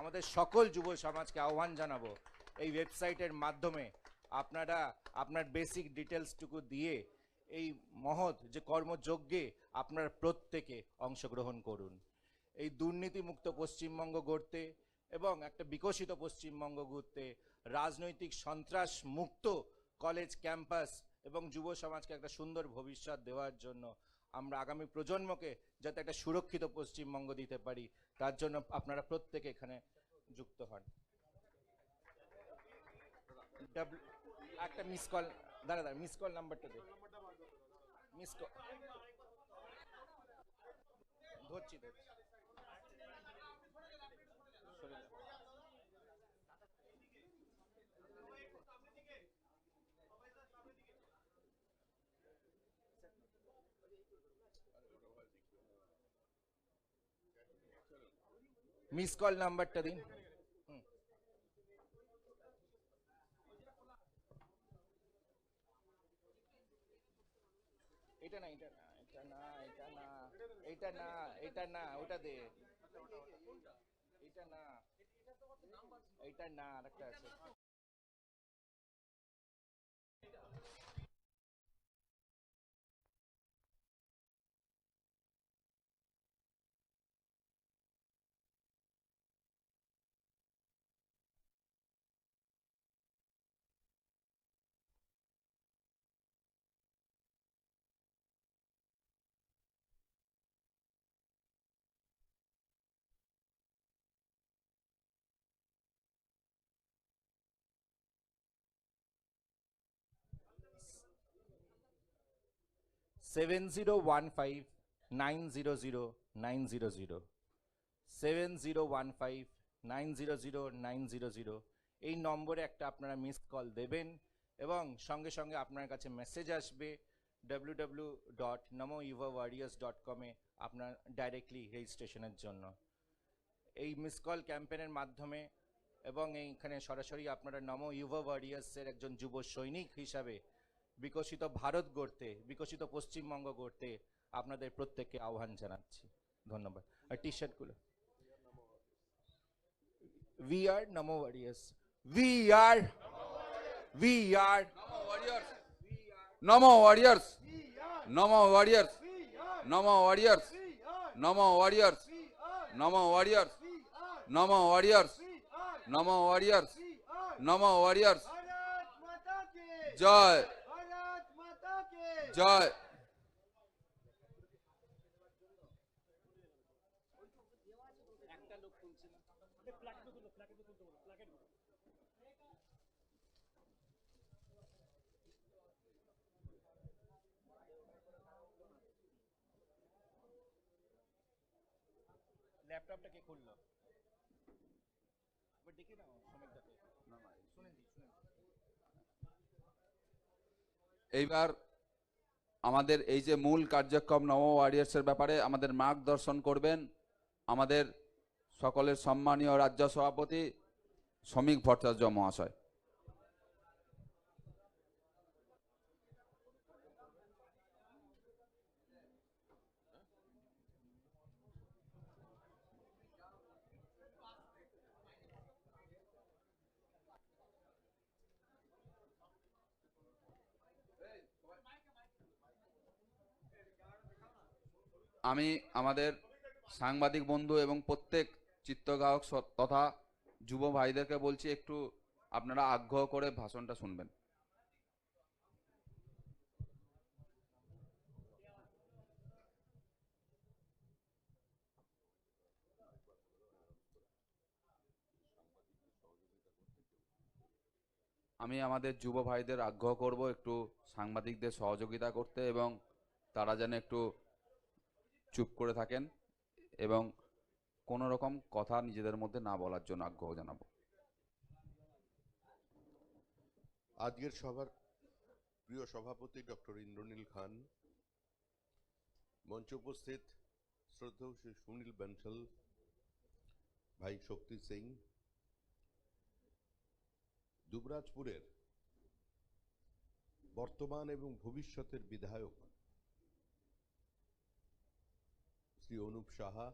আমাদের সকল যুব সমাজকে আহ্বান জানাব এই ওয়েবসাইটের মাধ্যমে। আপনারা আপনার বেসিক ডিটেলসটুকু দিয়ে এই মহৎ যে কর্মযজ্ঞে আপনারা প্রত্যেকে অংশগ্রহণ করুন। এই দুর্নীতিমুক্ত পশ্চিমবঙ্গ গড়তে এবং একটা বিকশিত পশ্চিমবঙ্গ গড়তে রাজনৈতিক সন্ত্রাস মুক্ত কলেজ ক্যাম্পাস এবং যুব সমাজকে একটা সুন্দর ভবিষ্যৎ দেওয়ার জন্য আমরা আগামী প্রজন্মকে যাতে একটা সুরক্ষিত পশ্চিমবঙ্গ দিতে পারি, তার জন্য আপনারা প্রত্যেকে এখানে যুক্ত হন। একটা মিস কল দাঁড়া দাঁড়া মিস কল নাম্বারটা দে। মিস কল ধরছি ধরছি। মিস কল নাম্বারটা দিন। এটা না এটা না এটা না এটা না এটা না এটা না, ওটা দে। এটা না এটা না, আরেকটা আছে। Seven zero one five nine zero zero nine zero zero seven zero one five nine zero zero nine zero zero এই নম্বরে একটা আপনারা মিস কল দেবেন এবং সঙ্গে সঙ্গে আপনার কাছে মেসেজ আসবে ডাব্লিউ ডাব্লিউ ডট নমো ইভা ওয়ারিয়ার্স ডট কমে আপনার ডাইরেক্টলি রেজিস্ট্রেশনের জন্য। এই মিস কল ক্যাম্পেনের মাধ্যমে এবং এইখানে সরাসরি আপনারা নমো ইউভা ওয়ারিয়ার্সের একজন যুব সৈনিক হিসাবে বিকশিত ভারত গড়তে বিকশিত পশ্চিমবঙ্গ গড়তে আপনাদের প্রত্যেককে আহ্বান জানাচ্ছি ধন্যবাদ আর টি শার্টগুলো we are namo warriors we are we are namo warriors namo warriors namo warriors namo warriors namo warriors namo warriors namo warriors namo warriors namo warriors जय জয়। ল্যাপটপটা কে খুললো? একবার দেখি না সমেত দাকে না শুনেন এইবার আমাদের এই যে মূল কার্যক্রম নব ওয়ারিয়ার্সের ব্যাপারে আমাদের মার্গদর্শন করবেন। আমাদের সকলের সম্মানীয় রাজ্য সভাপতি শ্রমিক ভট্টাচার্য মহাশয়। আমি আমাদের সাংবাদিক বন্ধু এবং প্রত্যেক চিত্রগ্রাহক তথা যুব ভাইদেরকে বলছি, একটু আপনারা আগ্রহ করে ভাষণটা শুনবেন। আমি আমাদের যুব ভাইদের আগ্রহ করব একটু সাংবাদিকদের সহযোগিতা করতে এবং তারা যেন একটু চুপ করে থাকেন এবং কোনো রকম কথা নিজেদের মধ্যে না বলার জন্য আগ্রহ জানাব। আজকের সভার প্রিয় সভাপতি ডক্টর ইন্দ্রনীল খান, মঞ্চ উপস্থিত শ্রদ্ধেয় শ্রী সুনীল বনসল, ভাই শক্তি সিং, দুবরাজপুরের বর্তমান এবং ভবিষ্যতের বিধায়ক শ্রী অনুপ সাহা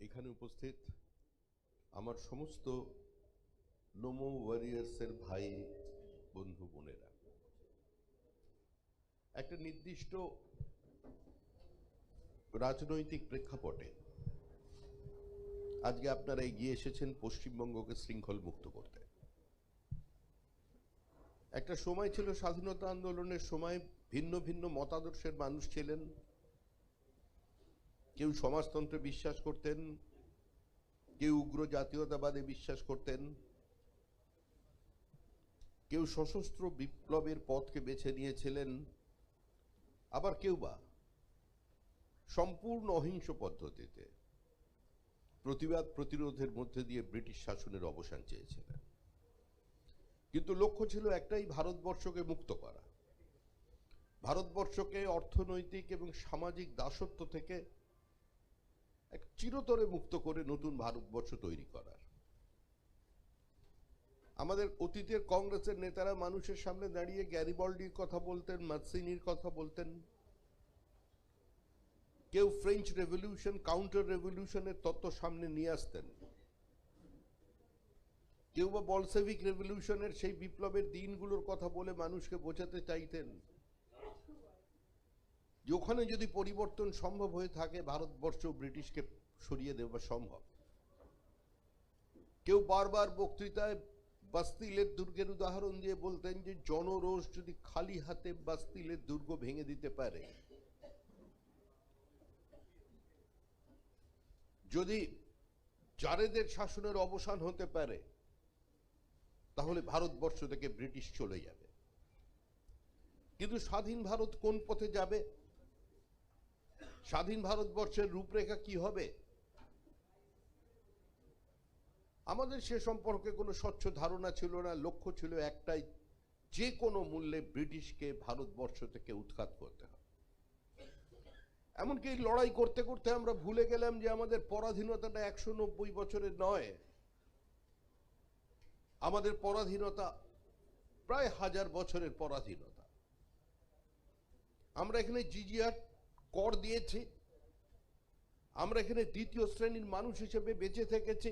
এখানে উপস্থিত। আমার সমস্ত নোমো ওয়ারিয়ার্সের ভাই, বন্ধু, বোনেরা। একটা নির্দিষ্ট রাজনৈতিক প্রেক্ষাপটে আজকে আপনারা এগিয়ে এসেছেন পশ্চিমবঙ্গকে শৃঙ্খল মুক্ত করতে। একটা সময় ছিল স্বাধীনতা আন্দোলনের সময় ভিন্ন ভিন্ন মতাদর্শের মানুষ ছিলেন কেউ সমাজতন্ত্রে বিশ্বাস করতেন, কেউ উগ্র জাতীয়তাবাদে বিশ্বাস করতেন, কেউ সশস্ত্র বিপ্লবের পথকে বেছে নিয়েছিলেন, আবার কেউ বা সম্পূর্ণ অহিংস পদ্ধতিতে প্রতিবাদ প্রতিরোধের মধ্যে দিয়ে ব্রিটিশ শাসনের অবসান চেয়েছিলেন। কিন্তু লক্ষ্য ছিল একটাই, ভারতবর্ষকে মুক্ত করা। ভারতবর্ষকে অর্থনৈতিক এবং সামাজিক দাসত্ব থেকে এক চিরতরে মুক্ত করে নতুন ভারতবর্ষ তৈরি করার। আমাদের অতীতের কংগ্রেসের নেতারা মানুষের সামনে দাঁড়িয়ে গ্যারিবল্ডির কথা বলতেন মাতসিনির কথা বলতেন। কেউ ফ্রেঞ্চ রেভলিউশন কাউন্টার রেভলিউশনের তত্ত্ব সামনে নিয়ে আসতেন। কেউ বা বলসেভিক রেভলিউশনের সেই বিপ্লবের দিনগুলোর কথা বলে মানুষকে বোঝাতে চাইতেন। যে ওখানে যদি পরিবর্তন সম্ভব হয়ে থাকে ভারতবর্ষ ব্রিটিশকে সরিয়ে দেওয়া সম্ভব। কেউ বারবার বক্তৃতায় বাস্তিলের দুর্গের উদাহরণ দিয়ে বলতেন যে, জনরোষ যদি খালি হাতে বাস্তিলের দুর্গ ভেঙে দিতে পারে, যদি জারেদের শাসনের অবসান হতে পারে, তাহলে ভারতবর্ষ থেকে ব্রিটিশ চলে যাবে। কিন্তু স্বাধীন ভারত কোন পথে যাবে? স্বাধীন ভারতবর্ষের রূপরেখা কি হবে? আমাদের সে সম্পর্কে কোনো স্বচ্ছ ধারণা ছিল না, লক্ষ্য ছিল একটাই, যে কোনো মূল্যে ব্রিটিশকে ভারতবর্ষ থেকে উৎখাত করতে হবে। এমনকি লড়াই করতে করতে আমরা ভুলে গেলাম যে আমাদের পরাধীনতাটা একশো নব্বই বছরের নয়। আমাদের পরাধীনতা প্রায় হাজার বছরের পরাধীনতা। আমরা এখানে জিজিআর কর দিয়েছে। আমরা এখানে দ্বিতীয় শ্রেণির মানুষ হিসেবে বেঁচে থেকেছি।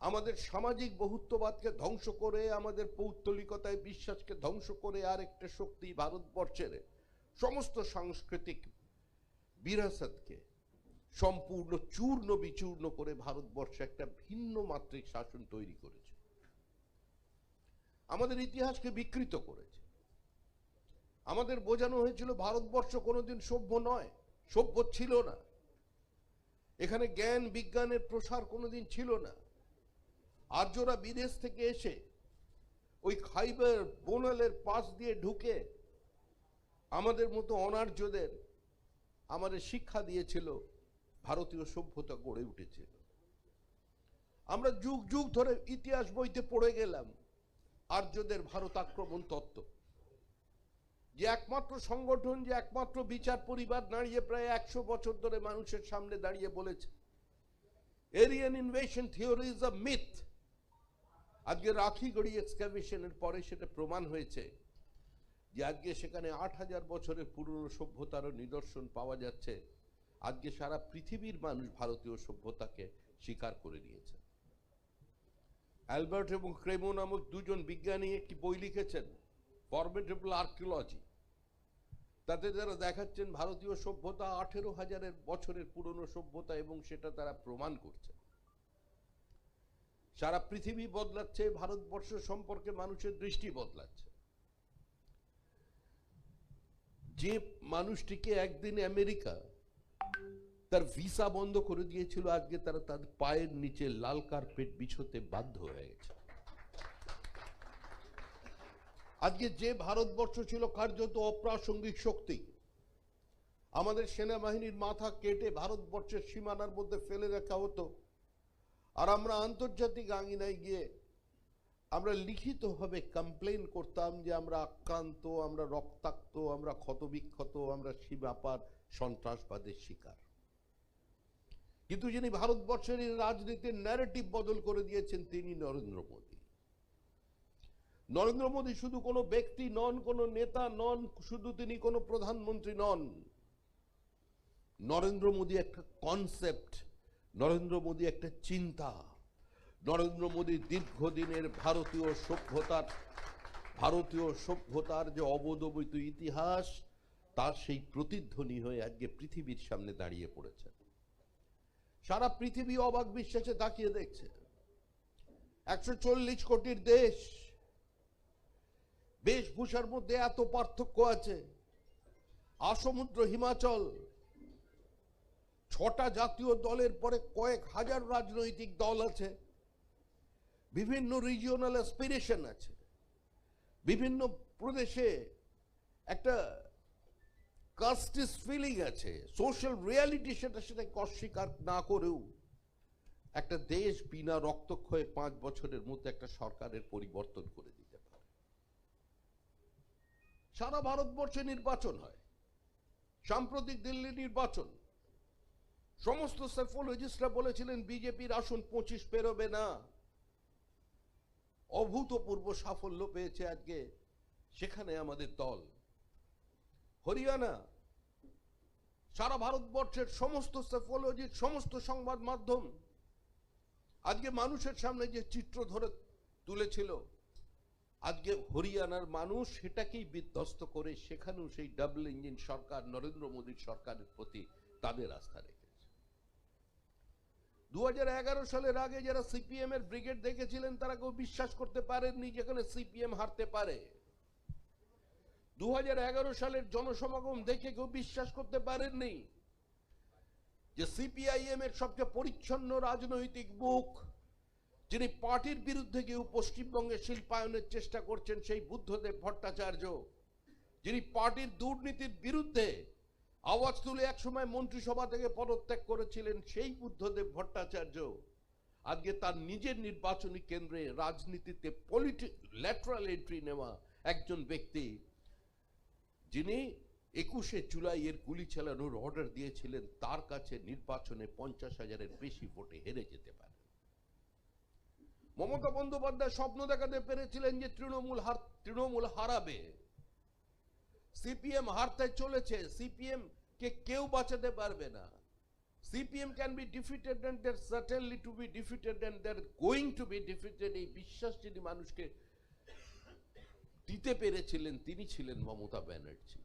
আমাদের সামাজিক বহুত্ববাদকে ধ্বংস করে, আমাদের পৌত্তলিকতায় বিশ্বাসকে ধ্বংস করে আর একটা শক্তি ভারতবর্ষের সমস্ত সাংস্কৃতিক বিরাসতকে সম্পূর্ণ চূর্ণ বিচূর্ণ করে ভারতবর্ষে একটা ভিন্ন মাত্রিক শাসন তৈরি করেছে। আমাদের ইতিহাসকে বিকৃত করেছে। আমাদের বোঝানো হয়েছিল ভারতবর্ষ কোনোদিন সভ্য নয়, সভ্য ছিল না। এখানে জ্ঞান বিজ্ঞানের প্রসার কোনোদিন ছিল না। আর্যরা বিদেশ থেকে এসে ওই খাইবার বোনালের পাশ দিয়ে ঢুকে আমাদের মতো অনার্যদের আমাদের শিক্ষা দিয়েছিল, ভারতীয় সভ্যতা গড়ে উঠেছিল। আমরা যুগ যুগ ধরে ইতিহাস বইতে পড়ে গেলাম, আর্যদের ভারত আক্রমণ তত্ত্ব। যে একমাত্র সংগঠন, যে একমাত্র বিচার পরিবার দাঁড়িয়ে প্রায় একশো বছর ধরে মানুষের সামনে দাঁড়িয়ে বলেছে। Aryan invasion theory is a myth আজকে রাখিগড়ি এক্সকাভেশনের পরে সেটা প্রমাণ হয়েছে যে আজকে সেখানে আট হাজার বছরের পুরনো সভ্যতারও নিদর্শন পাওয়া যাচ্ছে। আজকে সারা পৃথিবীর মানুষ ভারতীয় সভ্যতাকে স্বীকার করে নিয়েছে। অ্যালবার্ট এবং ক্রেমো নামক দুজন বিজ্ঞানী একটি বই লিখেছেন ফরমেটেবল আর্কিওলজি তাতে যারা দেখাচ্ছেন ভারতীয় সভ্যতা আঠেরো হাজারের বছরের পুরনো সভ্যতা এবং সেটা তারা প্রমাণ করছে। সারা পৃথিবী বদলাচ্ছে, ভারতবর্ষ সম্পর্কে মানুষের দৃষ্টি বদলাচ্ছে। যে মানুষটিকে একদিন আমেরিকা তার ভিসা বন্ধ করে দিয়েছিল, আজকে তারা তার পায়ের নিচে লাল কার্পেট বিছোতে বাধ্য হয়ে গেছে। আজকে যে ভারতবর্ষ ছিল কার্যত অপ্রাসঙ্গিক শক্তি, আমাদের সেনাবাহিনীর মাথা কেটে ভারতবর্ষের সীমানার মধ্যে ফেলে রাখা হতো। আর আমরা আন্তর্জাতিক আঙিনায় গিয়ে আমরা লিখিতভাবে কমপ্লেন করতাম যে আমরা আক্রান্ত, আমরা রক্তাক্ত, আমরা ক্ষতবিক্ষত, আমরা সীমাপার সন্ত্রাসবাদের শিকার। কিন্তু যিনি ভারতবর্ষের রাজনীতির ন্যারেটিভ বদল করে দিয়েছেন তিনি নরেন্দ্র মোদী। নরেন্দ্র মোদী শুধু কোনো ব্যক্তি নন, কোনো নেতা নন, শুধু তিনি কোনো প্রধানমন্ত্রী নন। নরেন্দ্র মোদী একটা কনসেপ্ট নরেন্দ্র মোদী একটা চিন্তা। নরেন্দ্র মোদীর দীর্ঘদিনের ভারতীয় সভ্যতার ভারতীয় সভ্যতার যে অবদমিত ইতিহাস, তার সেই প্রতিধ্বনি হয়ে আজকে পৃথিবীর সামনে দাঁড়িয়ে পড়েছে। সারা পৃথিবী অবাক বিশ্বাসে তাকিয়ে দেখছে। একশো চল্লিশ কোটির দেশ বেশভূষার মধ্যে এত পার্থক্য আছে। আসমুদ্র হিমাচল। ছটা জাতীয় দলের পরে কয়েক হাজার রাজনৈতিক দল আছে। বিভিন্ন রিজিওনাল অ্যাসপিরেশন আছে। বিভিন্ন প্রদেশে একটা কাস্টিস ফিলিং আছে। সোশ্যাল রিয়ালিটি সেটা সেটাকে অস্বীকার না করেও একটা দেশ বিনা রক্তক্ষয়ে পাঁচ বছরের মধ্যে একটা সরকারের পরিবর্তন করে পারে সারা ভারতবর্ষে নির্বাচন হয়। সাম্প্রতিক দিল্লি নির্বাচন। সমস্ত সেফোলজিস্টরা বলেছিলেন, বিজেপির আসন পঁচিশ পেরোবে না। অভূতপূর্ব সাফল্য পেয়েছে আজকে সেখানে আমাদের দল। হরিয়ানা, সারা ভারতবর্ষের সমস্ত সেফোলজির সমস্ত সংবাদ মাধ্যম আজকে মানুষের সামনে যে চিত্র ধরে তুলেছিল আজকে হরিয়ানার মানুষ সেটাকেই বিধ্বস্ত করে সেখানেও সেই ডাবল ইঞ্জিন সরকার, নরেন্দ্র মোদীর সরকারের প্রতি তাদের আস্থা রেখেছে। দুহাজার এগারো সালের আগে যারা সিপিএম এর ব্রিগেড দেখেছিলেন, তারা কেউ বিশ্বাস করতে পারেননি যেখানে সিপিএম হারতে পারে। দু হাজার এগারো সালের জনসমাগম দেখে কেউ বিশ্বাস করতে পারেননি যে সিপিআইএম এর সবচেয়ে পরিচ্ছন্ন রাজনৈতিক মুখ যিনি পার্টির বিরুদ্ধে কেউ পশ্চিমবঙ্গে শিল্পায়নের চেষ্টা করছেন সেই বুদ্ধদেব ভট্টাচার্য, যিনি পার্টির দুর্নীতির বিরুদ্ধে আওয়াজ তুলে একসময় মন্ত্রিসভা থেকে পদত্যাগ করেছিলেন সেই বুদ্ধদেব ভট্টাচার্য। আজকে তার নিজের নির্বাচনী কেন্দ্রে রাজনীতিতে পলিটি ল্যাটারাল এন্ট্রি নেওয়া একজন ব্যক্তি, যিনি একুশে জুলাই এর গুলি চালানোর অর্ডার দিয়েছিলেন, তার কাছে নির্বাচনে পঞ্চাশ হাজারের বেশি ভোটে হেরে যেতে পারে। মমতা বন্দ্যোপাধ্যায় স্বপ্ন দেখাতে পেরেছিলেন যে তৃণমূল হার তৃণমূল হারাবে। সিপিএম হারতে চলেছে, সিপিএম কে কেউ বাঁচাতে পারবে না। CPM can be defeated and they're certainly to be defeated and they're going to be defeated এই বিশ্বাস যিনি মানুষকে দিতে পেরেছিলেন, তিনি ছিলেন মমতা ব্যানার্জি।